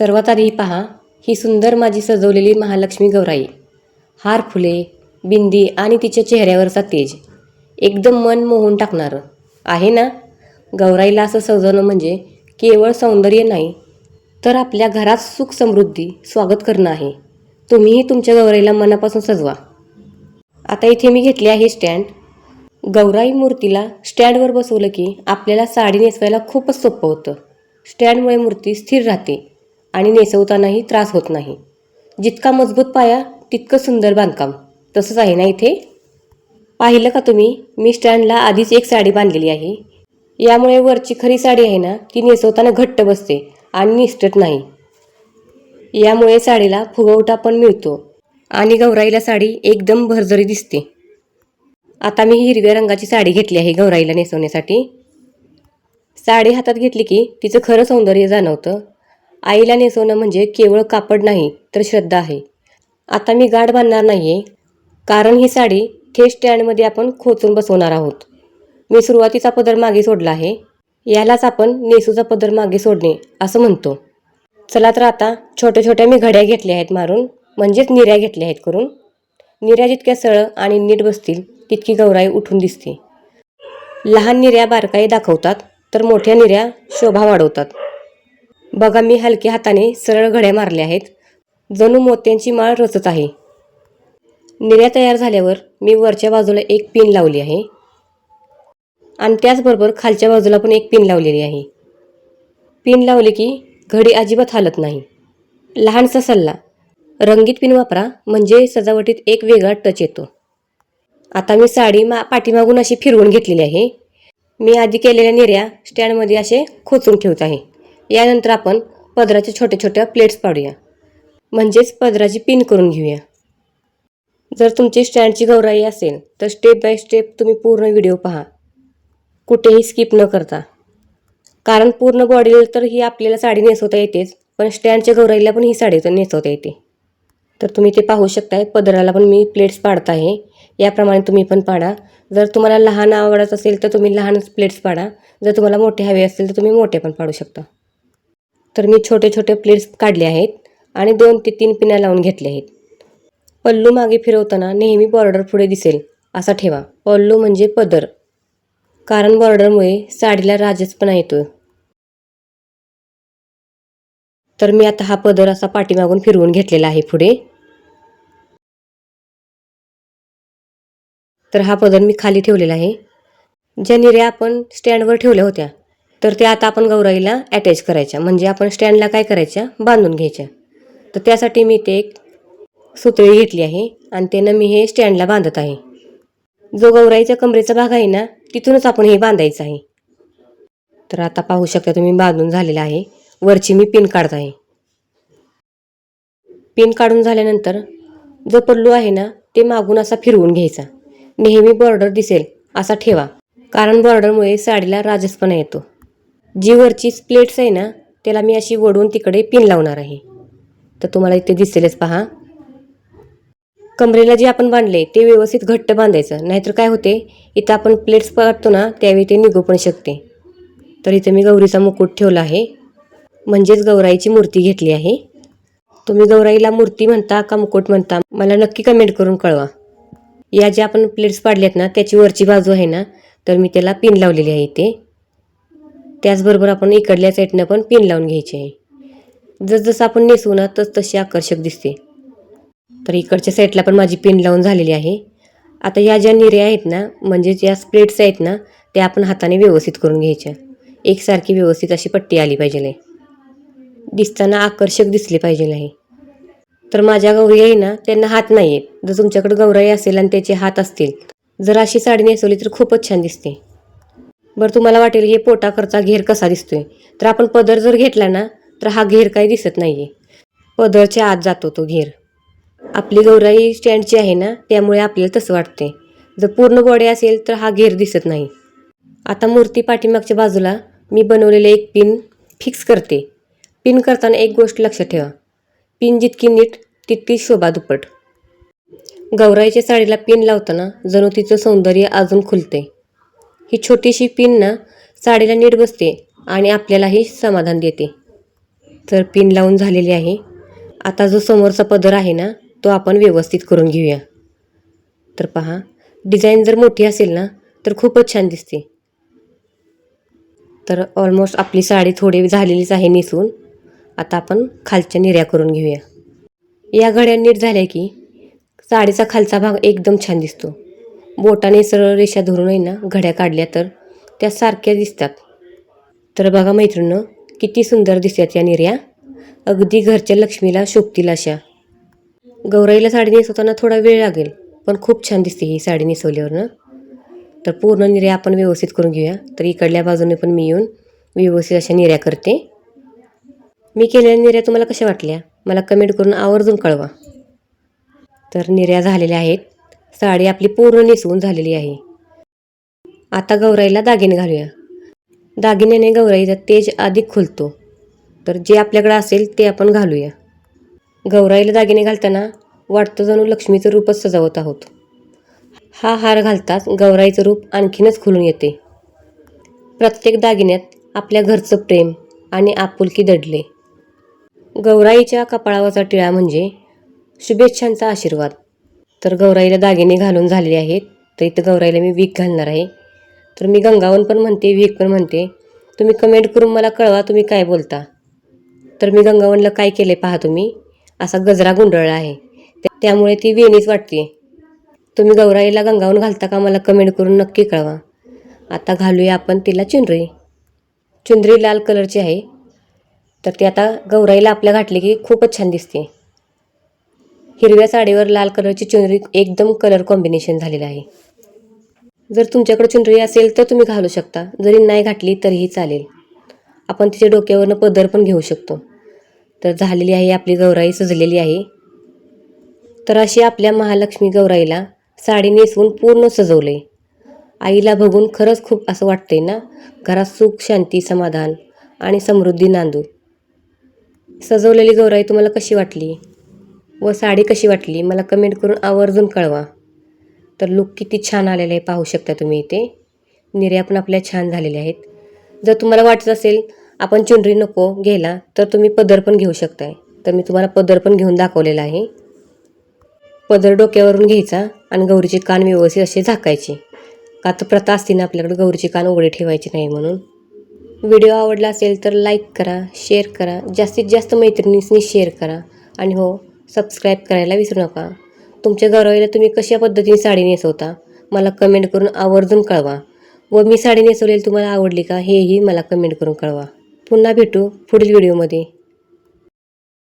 सर्वात आधी पहा ही सुंदर माझी सजवलेली महालक्ष्मी गौराई. हार फुले बिंदी आणि तिच्या चेहऱ्यावरचा तेज. एकदम मन मोहून टाकणारं. आहे ना? गौराईला असं सजवणं म्हणजे केवळ सौंदर्य नाही तर आपल्या घरात सुख समृद्धी स्वागत करणं आहे. तुम्हीही तुमच्या गौराईला मनापासून सजवा. आता इथे मी घेतले आहे स्टँड. गौराई मूर्तीला स्टँडवर बसवलं की आपल्याला साडी नेसवायला खूपच सोपं होतं. स्टँडमुळे मूर्ती स्थिर राहते. आणि नेसवतानाही त्रास होत नाही. जितका मजबूत पाया तितकं सुंदर बांधकाम. तसंच आहे ना इथे? पाहिलं का तुम्ही? मी स्टँडला आधीच एक साडी बांधलेली आहे. यामुळे वरची खरी साडी आहे ना ती नेसवताना घट्ट बसते आणि निसटत नाही. यामुळे साडीला फुगवटा पण मिळतो आणि गौराईला साडी एकदम भरजरी दिसते. आता मी हिरव्या रंगाची साडी घेतली आहे गौराईला नेसवण्यासाठी. साडी हातात घेतली की तिचं खरं सौंदर्य जाणवतं. आईला नेसवणं म्हणजे केवळ कापड नाही तर श्रद्धा आहे. आता मी गाठ बांधणार नाही आहे कारण ही साडी थेट स्टँडमध्ये आपण खोचून बसवणार आहोत. मी सुरुवातीचा पदर मागे सोडला आहे यालाच आपण नेसूचा पदर मागे सोडणे असं म्हणतो. चला तर आता छोट्या छोट्या मी घड्या घेतल्या आहेत मारून म्हणजेच निऱ्या घेतल्या आहेत करून. निर्या जितक्या सरळ आणि नीट बसतील तितकी गौराई उठून दिसते. लहान निऱ्या बारकाई दाखवतात तर मोठ्या निऱ्या शोभा वाढवतात. बघा मी हलक्या हाताने सरळ घड्या मारल्या आहेत. जणू मोत्यांची माळ रचत आहे. निर्या तयार झाल्यावर मी वरच्या बाजूला एक पिन लावली आहे. आणि त्याचबरोबर खालच्या बाजूला पण एक पिन लावलेली आहे. पिन लावली की घडी अजिबात हालत नाही. लहानसा सल्ला. रंगीत पिन वापरा म्हणजे सजावटीत एक वेगळा टच येतो. आता मी साडी मा पाठीमागून अशी फिरवून घेतलेली आहे. मी आधी केलेल्या निर्या स्टँडमध्ये असे खोचून ठेवत आहे. यानंतर आपण पदराच्या छोट्या छोट्या प्लेट्स पाडूया. म्हणजेच पदराची पिन करून घेऊया. जर तुमची स्टँडची गौराई असेल तर स्टेप बाय स्टेप तुम्ही पूर्ण व्हिडिओ पहा. कुठेही स्किप न करता. कारण पूर्ण बॉडीला तर ही आपल्याला साडी नेसवता येतेच पण स्टँडच्या गौराईला पण ही साडी तर नेसवता येते. तर तुम्ही ते पाहू शकताय पदराला पण मी प्लेट्स पाडत आहे. याप्रमाणे तुम्ही पण पाडा. जर तुम्हाला लहान आवडत असेल तर तुम्ही लहानच प्लेट्स पाडा. जर तुम्हाला मोठे हवे असतील तर तुम्ही मोठे पण पाडू शकता. तर मी छोटे छोटे प्लेट्स काढले आहेत आणि दोन ते तीन पिन्या लावून घेतले आहेत. पल्लू मागे फिरवताना नेहमी बॉर्डर पुढे दिसेल असा ठेवा. पल्लू म्हणजे पदर. कारण बॉर्डरमुळे साडीला राजसपणा येतो तर मी आता हा पदर असा पाठीमागून फिरवून घेतलेला आहे पुढे. तर हा पदर मी खाली ठेवलेला आहे. ज्या निर्या आपण स्टँडवर ठेवल्या होत्या तर त्या आता आपण गौराईला अटॅच करायच्या. म्हणजे आपण स्टँडला काय करायच्या? बांधून घ्यायच्या. तर त्यासाठी मी ते एक सुतळी घेतली आहे आणि त्यानं मी हे स्टँडला बांधत आहे. जो गौराईच्या कमरेचा भाग आहे ना तिथूनच आपण हे बांधायचं आहे. तर आता पाहू शकता तुम्ही बांधून झालेला आहे. वरची मी पिन काढत आहे. पिन काढून झाल्यानंतर जो पल्लू आहे ना ते मागून असा फिरवून घ्यायचा. नेहमी बॉर्डर दिसेल असा ठेवा. कारण बॉर्डरमुळे साडीला राजसपणा येतो. जी वरची प्लेट्स आहे ना त्याला मी अशी वडून तिकडे पिन लावणार आहे. तर तुम्हाला इथे दिसेलच पहा. कमरेला जे आपण बांधले ते व्यवस्थित घट्ट बांधायचं. नाहीतर काय होते इथं आपण प्लेट्स काढतो ना त्यावेळी ते निघू पण शकते. तर इथं मी गौरीचा मुकुट ठेवला आहे. म्हणजेच गौराईची मूर्ती घेतली आहे. तुम्ही गौराईला मूर्ती म्हणता का मुकुट म्हणता मला नक्की कमेंट करून कळवा. या ज्या आपण प्लेट्स पाडल्यात ना त्याची वरची बाजू आहे ना तर मी त्याला पिन लावलेली आहे इथे. त्याचबरोबर आपण इकडल्या साईडनं पण पिन लावून घ्यायची. आहे जसजसं आपण नेसू ना तस तशी आकर्षक दिसते. तर इकडच्या साईडला पण माझी पिन लावून झालेली आहे. आता या ज्या निऱ्या आहेत ना म्हणजे ज्या स्प्लेट्स आहेत ना त्या आपण हाताने व्यवस्थित करून घ्यायच्या. एकसारखी व्यवस्थित अशी पट्टी आली पाहिजे दिसताना आकर्षक दिसले पाहिजे आहे तर माझ्या गौरी आहे ना त्यांना हात नाही आहेत जर तुमच्याकडे गौराई असेल आणि त्याचे हात असतील जर अशी साडी नेसवली तर खूपच छान दिसते. बरं तुम्हाला वाटेल हे पोटाकरचा घेर कसा दिसतोय. तर आपण पदर जर घेतला ना तर हा घेर काही दिसत नाही आहे पदरच्या आत जातो तो घेर. आपली गौराई स्टँडची आहे ना त्यामुळे आपल्याला तसं वाटते जर पूर्ण बॉडी असेल तर हा घेर दिसत नाही. आता मूर्ती पाठीमागच्या बाजूला मी बनवलेले एक पिन फिक्स करते. पिन करताना एक गोष्ट लक्षात ठेवा. पिन जितकी नीट तितकी शोभा दुप्पट. गौराईच्या साडीला पिन लावताना जणू तिचं सौंदर्य अजून खुलते ही छोटीशी पिन ना साडीला नीट बसते आणि आपल्यालाही समाधान देते. तर पिन लावून झालेली आहे. आता जो समोरचा पदर आहे ना तो आपण व्यवस्थित करून घेऊया. तर पहा डिझाईन जर मोठी असेल ना तर खूपच छान दिसते. तर ऑलमोस्ट आपली साडी थोडी झालेलीच आहे निसून. आता आपण खालच्या निर्या करून घेऊया. या घड्या नीट झाल्या की साडीचा खालचा भाग एकदम छान दिसतो. बोटाने सरळ रेषा धरून आहे ना घड्या काढल्या तर त्या सारख्या दिसतात. तर बघा मैत्रिणं किती सुंदर दिसतात या निर्या. अगदी घरच्या लक्ष्मीला शोभतील अशा. गौराईला साडी नेसवताना थोडा वेळ लागेल पण खूप छान दिसते ही साडी नेसवल्यावरनं. तर पूर्ण निर्या आपण व्यवस्थित करून घेऊया. तर इकडल्या बाजूने पण मी येऊन व्यवस्थित अशा निर्या करते. मी केलेल्या निर्या तुम्हाला कशा वाटल्या? मला कमेंट करून आवर्जून कळवा. तर निर्या झालेल्या आहेत. साडी आपली पूर्ण नेसवून झालेली आहे. आता गौराईला दागिने घालूया. दागिन्याने गौराईचा तेज अधिक खुलतो. तर जे आपल्याकडे असेल ते आपण घालूया. गौराईला दागिने घालताना वाटतं जणू लक्ष्मीचं रूपच सजावत आहोत. हा हार घालताच गौराईचं रूप आणखीनच खुलून येते. प्रत्येक दागिन्यात आपल्या घरचं प्रेम आणि आपुलकी दडले. गौराईच्या कपाळावरचा टिळा म्हणजे शुभेच्छांचा आशीर्वाद. तर गौराईला दागिने घालून झालेले आहेत. तर इथं गौराईला मी वीक घालणार आहे. तर मी गंगावन पण म्हणते वीक पण म्हणते. तुम्ही कमेंट करून मला कळवा तुम्ही काय बोलता. तर मी गंगावनला काय केले पहा तुम्ही. असा गजरा गुंडळला आहे. त्यामुळे ती वेणीच वाटते. तुम्ही गौराईला गंगावून घालता का मला कमेंट करून नक्की कळवा. आता घालूया आपण तिला चुनरी. चुनरी लाल कलरची आहे. तर ती आता गौराईला आपल्या घातली की खूपच छान दिसते. हिरव्या साडीवर लाल कलरची चुनरी एकदम कलर कॉम्बिनेशन झालेलं आहे. जर तुमच्याकडे चुनरी असेल तर तुम्ही घालू शकता. जरी नाही घातली तरीही चालेल. आपण तिच्या डोक्यावरनं पदर पण घेऊ शकतो. तर झालेली आहे आपली गौराई सजलेली आहे. तर अशी आपल्या महालक्ष्मी गौराईला साडी नेसवून पूर्ण सजवले आईला बघून खरंच खूप असं वाटते ना? घरात सुख शांती समाधान आणि समृद्धी नांदू सजवलेली गौराई तुम्हाला कशी वाटली? व साडी कशी वाटली मला कमेंट करून आवर्जून कळवा. तर लुक किती छान आलेलं आहे पाहू शकता तुम्ही इथे. निर्या पण आपल्या छान झालेल्या आहेत. जर तुम्हाला वाटत असेल आपण चुनरी नको घ्यायला तर तुम्ही पदर पण घेऊ शकताय. तर मी तुम्हाला पदर पण घेऊन दाखवलेला आहे. पदर डोक्यावरून घ्यायचा आणि गौरीचे कान व्यवस्थित असे झाकायचे. का तर प्रथा असते ना आपल्याकडे गौरीचे कान उघडे ठेवायचे नाही म्हणून. व्हिडिओ आवडला असेल तर लाईक करा शेअर करा. जास्तीत जास्त मैत्रिणींनी शेअर करा. आणि हो सबस्क्राईब करायला विसरू नका. तुमच्या गौरवीला तुम्ही कशा पद्धतीने साडी नेसवता? मला कमेंट करून आवर्जून कळवा. व मी साडी नेसवलेली तुम्हाला आवडली का हेही मला कमेंट करून कळवा. पुन्हा भेटू पुढील व्हिडिओमध्ये